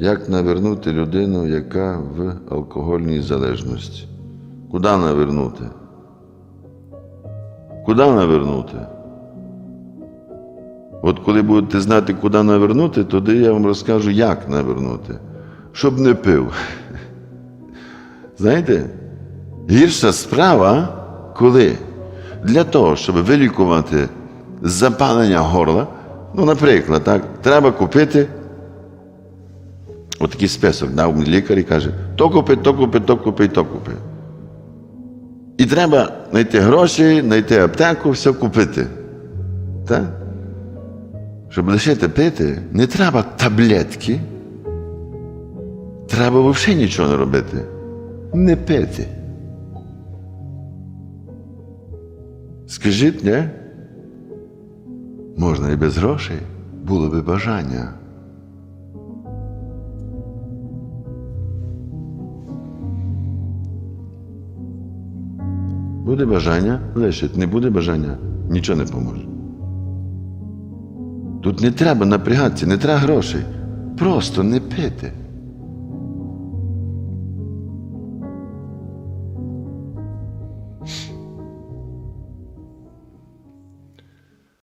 Як навернути людину, яка в алкогольній залежності? Куди навернути? Куди навернути? От коли будете знати, куди навернути, тоді я вам розкажу, як навернути. Щоб не пив. Знаєте, гірша справа, коли для того, щоб вилікувати запалення горла, ну, наприклад, так, треба купити отакий список, дав мені лікар і каже, то купи, то купи, то купи, то купи. І треба знайти гроші, знайти аптеку, все купити. Так? Щоб лишити пити, не треба таблетки. Треба взагалі нічого не робити. Не пити. Скажіть, ні? Можна і без грошей, було би бажання. Буде бажання, лишить, не буде бажання, нічого не поможе. Тут не треба напрягатися, не треба грошей. Просто не пити.